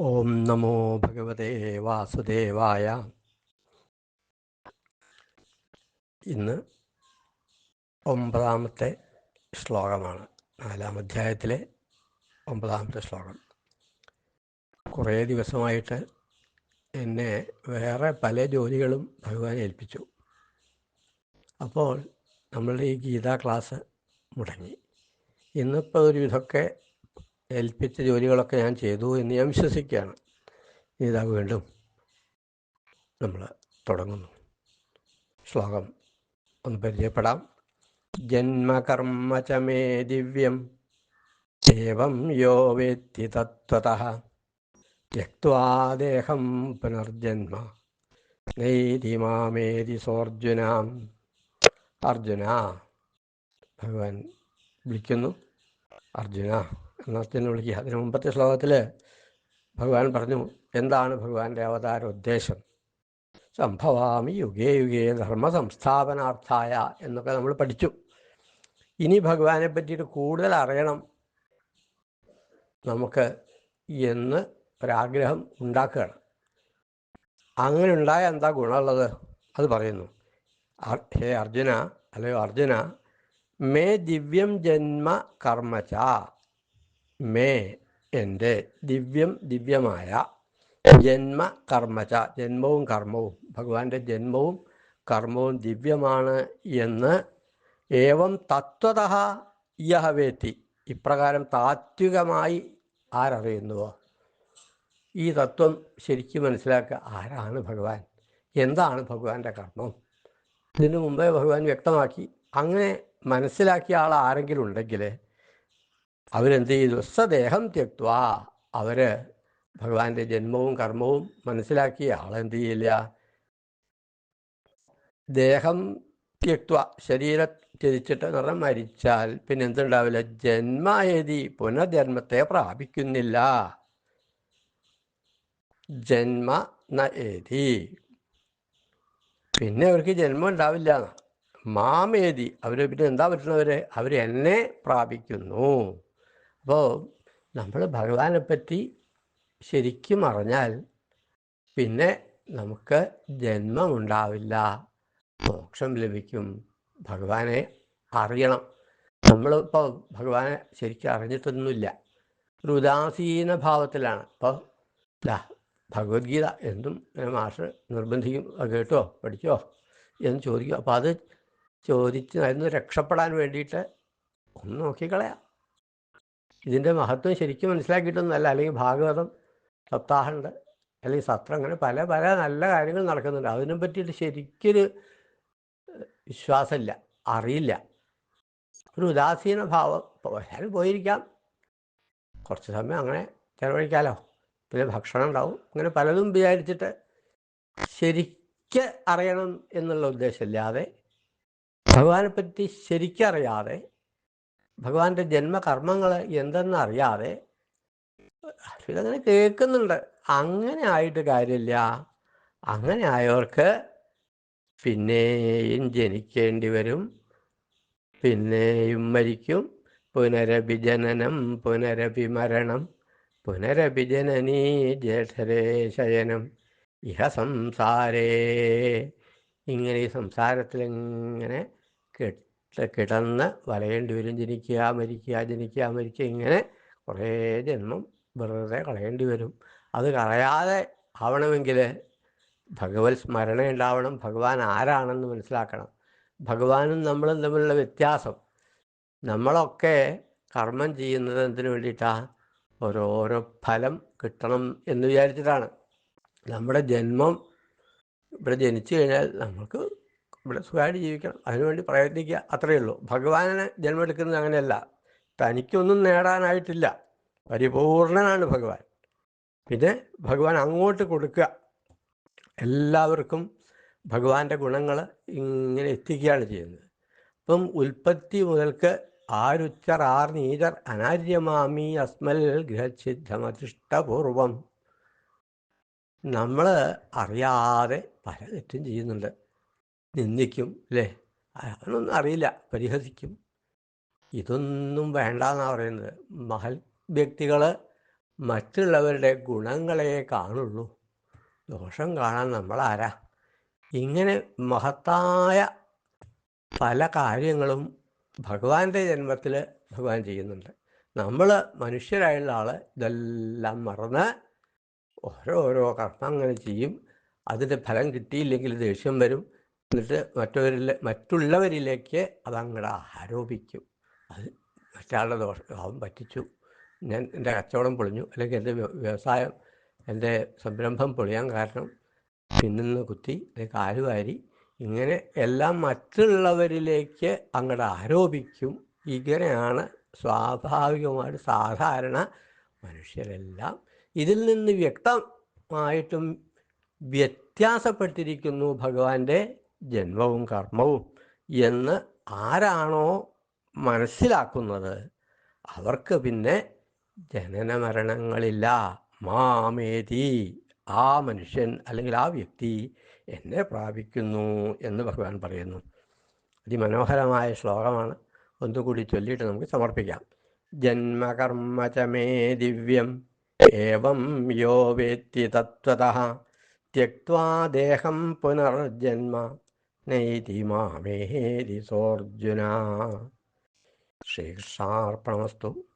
ഓം നമോ ഭഗവതേ വാസുദേവായ. ഇന്ന് ഒമ്പതാമത്തെ ശ്ലോകമാണ്. നാലാം അധ്യായത്തിലെ ഒമ്പതാമത്തെ ശ്ലോകം. കുറേ ദിവസമായിട്ട് എന്നെ വേറെ പല ജോലികളും ഭഗവാൻ ഏൽപ്പിച്ചു. അപ്പോൾ നമ്മളുടെ ഈ ഗീതാ ക്ലാസ് മുടങ്ങി. ഇന്നിപ്പോൾ ഒരു ഇതൊക്കെ ഏൽപ്പിച്ച ജോലികളൊക്കെ ഞാൻ ചെയ്തു എന്ന് ഞാൻ വിശ്വസിക്കുകയാണ്. ഇതാ വീണ്ടും നമ്മൾ തുടങ്ങുന്നു. ശ്ലോകം ഒന്ന് പരിചയപ്പെടാം. ജന്മകർമ്മ ച മേ ദിവ്യം ദേവം യോ വേത്തി തത്വത ത്യക്വാദേഹം പുനർജന്മ നൈതി മാമേതി സോർജുനാം. അർജുന ഭഗവാൻ വിളിക്കുന്നു. അർജുന എന്നർത്ഥത്തിന് വിളിക്കുക അതിന് മുമ്പത്തെ ശ്ലോകത്തിൽ ഭഗവാൻ പറഞ്ഞു എന്താണ് ഭഗവാന്റെ അവതാര ഉദ്ദേശം? സംഭവാമി യുഗേ യുഗേ ധർമ്മ സംസ്ഥാപനാർത്ഥായ എന്നൊക്കെ നമ്മൾ പഠിച്ചു. ഇനി ഭഗവാനെ പറ്റിയിട്ട് കൂടുതൽ അറിയണം. നമുക്ക് എന്ന് ഒരാഗ്രഹം ഉണ്ടാക്കുകയാണ്. അങ്ങനെ ഉണ്ടായ എന്താ ഗുണമുള്ളത്? അത് പറയുന്നു. ഹേ അർജുന അല്ലയോ അർജുന മേ ദിവ്യം ജന്മ കർമ്മച മേ എന്റെ ദിവ്യം ദിവ്യമായ ജന്മ കർമ്മച ജന്മവും കർമ്മവും. ഭഗവാന്റെ ജന്മവും കർമ്മവും ദിവ്യമാണ് എന്ന് ഏവം തത്വത യഹ വേത്തി ഇപ്രകാരം താത്വികമായി ആരറിയുന്നുവോ? ഈ തത്വം ശരിക്കും മനസ്സിലാക്കുക ആരാണ് ഭഗവാൻ? എന്താണ് ഭഗവാന്റെ കർമ്മം? ഇതിനു മുമ്പേ ഭഗവാൻ വ്യക്തമാക്കി. അങ്ങനെ മനസ്സിലാക്കിയ ആൾ ആരെങ്കിലും ഉണ്ടെങ്കിൽ അവരെന്ത് ചെയ്തു സ്വദേഹം തെക്വ അവർ ഭഗവാന്റെ ജന്മവും കർമ്മവും മനസ്സിലാക്കിയ ആളെന്ത് ചെയ്യില്ല ദേഹം തെക്വ ശരീരം ത്യജിച്ചിട്ട് നിറം മരിച്ചാൽ പിന്നെ എന്തുണ്ടാവില്ല ജന്മയതി പുനർജന്മത്തെ പ്രാപിക്കുന്നില്ല. ജന്മ നയേതി പിന്നെ അവർക്ക് ജന്മം ഉണ്ടാവില്ല മാമേതി. അവർ പിന്നെ എന്താ പറ്റുന്നവരെ? അവർ എന്നെ പ്രാപിക്കുന്നു. അപ്പോൾ നമ്മൾ ഭഗവാനെ പറ്റി ശരിക്കും അറിഞ്ഞാൽ പിന്നെ നമുക്ക് ജന്മമുണ്ടാവില്ല. മോക്ഷം ലഭിക്കും. ഭഗവാനെ അറിയണം. നമ്മളിപ്പോൾ ഭഗവാനെ ശരിക്കും അറിഞ്ഞിട്ടൊന്നുമില്ല. ഒരു ഉദാസീന ഭാവത്തിലാണ് ഇപ്പോൾ ഭഗവത്ഗീത എന്തും മാഷ് നിർബന്ധിക്കും. കേട്ടോ? പഠിച്ചോ? എന്ന് ചോദിക്കും. അപ്പോൾ അത് ചോദിച്ച് അതിന് രക്ഷപ്പെടാൻ വേണ്ടിയിട്ട് ഒന്ന് നോക്കിക്കളയാം. ഇതിന്റെ മഹത്വം ശരിക്കും മനസ്സിലാക്കിയിട്ടൊന്നുമല്ല. അല്ലെങ്കിൽ ഭാഗവതം സപ്താഹമുണ്ട് അല്ലെങ്കിൽ സത്രം അങ്ങനെ പല പല നല്ല കാര്യങ്ങൾ നടക്കുന്നുണ്ട്. അതിനെ പറ്റിയിട്ട് ശരിക്കൊരു വിശ്വാസമില്ല. അറിയില്ല. ഒരു ഉദാസീന ഭാവം. പോയാൽ പോയിരിക്കാം. കുറച്ച് സമയം അങ്ങനെ ചിലവഴിക്കാലോ. പിന്നെ ഭക്ഷണം ഉണ്ടാവും. അങ്ങനെ പലതും വിചാരിച്ചിട്ട് ശരിക്ക് അറിയണം എന്നുള്ള ഉദ്ദേശമില്ലാതെ ഭഗവാനെ പറ്റി ശരിക്കറിയാതെ ഭഗവാന്റെ ജന്മകർമ്മങ്ങൾ എന്തെന്നറിയാതെ ഇതങ്ങനെ കേൾക്കുന്നുണ്ട്. അങ്ങനെ ആയിട്ട് കാര്യമില്ല. അങ്ങനെ ആയവർക്ക് പിന്നെയും ജനിക്കേണ്ടി വരും. പിന്നെയും മരിക്കും. പുനരഭിജനനം പുനരഭിമരണം പുനരഭിജനനീ ജഠരേ ശയനം. ഇഹ സംസാരേ. ഇങ്ങനെ ഈ സംസാരത്തിൽ ഇങ്ങനെ കെട്ട് കിടന്ന് വലയേണ്ടി വരും. ജനിക്കുക മരിക്കുക ജനിക്കുക മരിക്കുക ഇങ്ങനെ കുറേ ജന്മം വെറുതെ കളയേണ്ടി വരും. അത് കളയാതെ ആവണമെങ്കിൽ ഭഗവത് സ്മരണ ഉണ്ടാവണം. ഭഗവാൻ ആരാണെന്ന് മനസ്സിലാക്കണം. ഭഗവാനും നമ്മളും തമ്മിലുള്ള വ്യത്യാസം. നമ്മളൊക്കെ കർമ്മം ചെയ്യുന്നത് എന്തിനു വേണ്ടിയിട്ടാണ് ഓരോരോ ഫലം കിട്ടണം എന്ന് വിചാരിച്ചിട്ടാണ്. നമ്മുടെ ജന്മം ഇവിടെ ജനിച്ചു കഴിഞ്ഞാൽ നമുക്ക് ഇവിടെ സുഖമായിട്ട് ജീവിക്കണം. അതിനുവേണ്ടി പ്രയത്നിക്കുക. അത്രയേ ഉള്ളൂ. ഭഗവാനെ ജന്മമെടുക്കുന്നത് അങ്ങനെയല്ല. തനിക്കൊന്നും നേടാനായിട്ടില്ല. പരിപൂർണനാണ് ഭഗവാൻ. പിന്നെ ഭഗവാൻ അങ്ങോട്ട് കൊടുക്കുക. എല്ലാവർക്കും ഭഗവാന്റെ ഗുണങ്ങൾ ഇങ്ങനെ എത്തിക്കുകയാണ് ചെയ്യുന്നത്. അപ്പം ഉൽപ്പത്തി മുതൽക്ക് ആരുച്ചർ ആർ നീചർ അനാര്യമാമി അസ്മൽ ഗൃഹച്ഛിദ്ധമതിഷ്ടപൂർവം നമ്മൾ അറിയാതെ പല തെറ്റും ചെയ്യുന്നുണ്ട്. നിന്ദിക്കും അല്ലേ അതൊന്നും അറിയില്ല. പരിഹസിക്കും. ഇതൊന്നും വേണ്ടെന്നാണ് പറയുന്നത്. മഹൽ വ്യക്തികൾ മറ്റുള്ളവരുടെ ഗുണങ്ങളെ കാണുള്ളൂ. ദോഷം കാണാൻ നമ്മളാരാ? ഇങ്ങനെ മഹത്തായ പല കാര്യങ്ങളും ഭഗവാന്റെ ജന്മത്തിൽ ഭഗവാൻ ചെയ്യുന്നുണ്ട്. നമ്മൾ മനുഷ്യരായുള്ള ആൾ ഇതെല്ലാം മറന്ന് ഓരോരോ കർമ്മങ്ങൾ ചെയ്യും. അതിന്റെ ഫലം കിട്ടിയില്ലെങ്കിൽ ദേഷ്യം വരും. എന്നിട്ട് മറ്റവരിൽ മറ്റുള്ളവരിലേക്ക് അതങ്ങടെ ആരോപിക്കും. അത് മറ്റാളുടെ ദോഷം അവൻ പറ്റിച്ചു. ഞാൻ എന്റെ കച്ചവടം പൊളിഞ്ഞു. അല്ലെങ്കിൽ എന്റെ വ്യ- വ്യവസായം എന്റെ സംരംഭം പൊളിയാൻ കാരണം പിന്നിന്ന് കുത്തി അല്ലെങ്കിൽ കാലുവാരി ഇങ്ങനെ എല്ലാം മറ്റുള്ളവരിലേക്ക് അങ്ങോട്ട് ആരോപിക്കും. ഇങ്ങനെയാണ് സ്വാഭാവികമായിട്ട് സാധാരണ മനുഷ്യരെല്ലാം ഇതിൽ നിന്ന് വ്യക്തമായിട്ടും വ്യത്യാസപ്പെട്ടിരിക്കുന്നു ഭഗവാന്റെ ജന്മവും കർമ്മവും എന്ന് ആരാണോ മനസ്സിലാക്കുന്നത് അവർക്ക് പിന്നെ ജനന മരണങ്ങളില്ല. മാമേതി ആ മനുഷ്യൻ അല്ലെങ്കിൽ ആ വ്യക്തി എന്നെ പ്രാപിക്കുന്നു എന്ന് ഭഗവാൻ പറയുന്നു. അതിമനോഹരമായ ശ്ലോകമാണ്. ഒന്നുകൂടി ചൊല്ലിയിട്ട് നമുക്ക് സമർപ്പിക്കാം. ജന്മകർമ്മ ച മേ ദിവ്യം ഏവം യോ വേത്തി തത്വത ത്യക്വാ ദേഹം പുനർജന്മ. നൈതി മാമേരി സോർജുന ശ്രീകൃഷ്ണാർപ്പണമസ്തു.